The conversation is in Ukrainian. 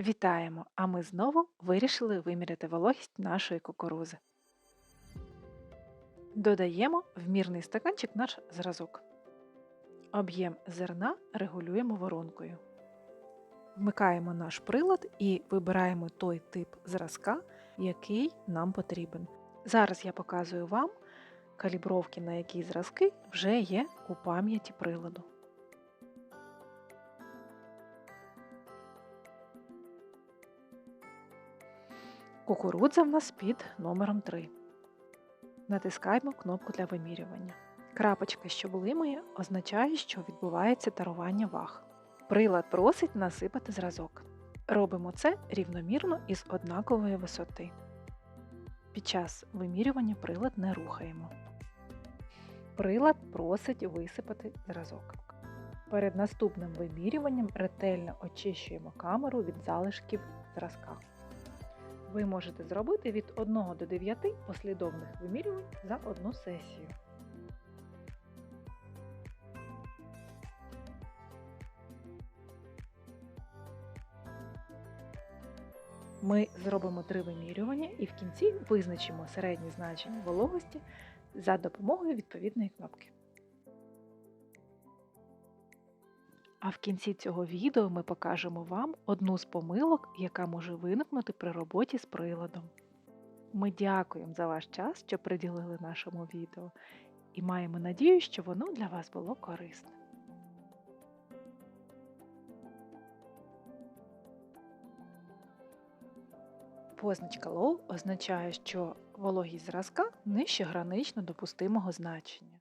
Вітаємо! А ми знову вирішили виміряти вологість нашої кукурузи. Додаємо в мірний стаканчик наш зразок. Об'єм зерна регулюємо воронкою. Вмикаємо наш прилад і вибираємо той тип зразка, який нам потрібен. Зараз я показую вам калібровки, на які зразки вже є у пам'яті приладу. Кукурудза в нас під номером 3. Натискаємо кнопку для вимірювання. Крапочка, що блимає, означає, що відбувається тарування ваг. Прилад просить насипати зразок. Робимо це рівномірно із однакової висоти. Під час вимірювання прилад не рухаємо. Прилад просить висипати зразок. Перед наступним вимірюванням ретельно очищуємо камеру від залишків зразка. Ви можете зробити від 1 до 9 послідовних вимірювань за одну сесію. Ми зробимо три вимірювання і в кінці визначимо середнє значення вологості за допомогою відповідної кнопки. А в кінці цього відео ми покажемо вам одну з помилок, яка може виникнути при роботі з приладом. Ми дякуємо за ваш час, що приділили нашому відео, і маємо надію, що воно для вас було корисне. Позначка Low означає, що вологість зразка нижче гранично допустимого значення.